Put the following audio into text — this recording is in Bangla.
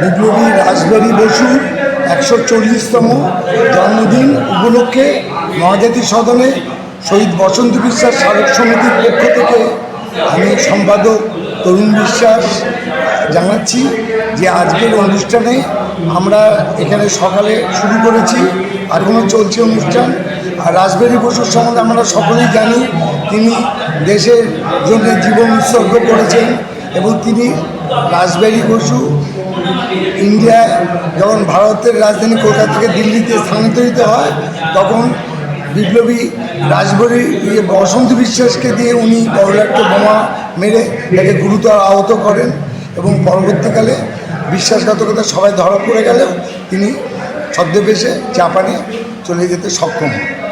বিপ্লবী রাজবাড়ি বসু একশো চল্লিশতম জন্মদিন উপলক্ষে মহাজাতি সদনে শহীদ বসন্ত বিশ্বাস স্মারক সমিতির পক্ষ থেকে আমি সম্পাদক তরুণ বিশ্বাস জানাচ্ছি যে আজকের অনুষ্ঠানে আমরা এখানে সকালে শুরু করেছি এখনও চলছে অনুষ্ঠান। আর রাসবেরি বসুর সম্বন্ধে আমরা সকলেই জানি, তিনি দেশের জন্য জীবন উৎসর্গ করেছেন এবং তিনি রাসবেরি বসু ইন্ডিয়ায় যখন ভারতের রাজধানী কলকাতা থেকে দিল্লিতে স্থানান্তরিত হয়, তখন বিপ্লবী রাজবরী বসন্ত বিশ্বাসকে দিয়ে উনি বড়লাটকে বোমা মেরে তাকে গুরুতর আহত করেন এবং পরবর্তীকালে বিশ্বাসঘাতকতা সবাই ধরা পড়ে গেলেও তিনি ছদ্মবেশে জাপানে চলে যেতে সক্ষম হন।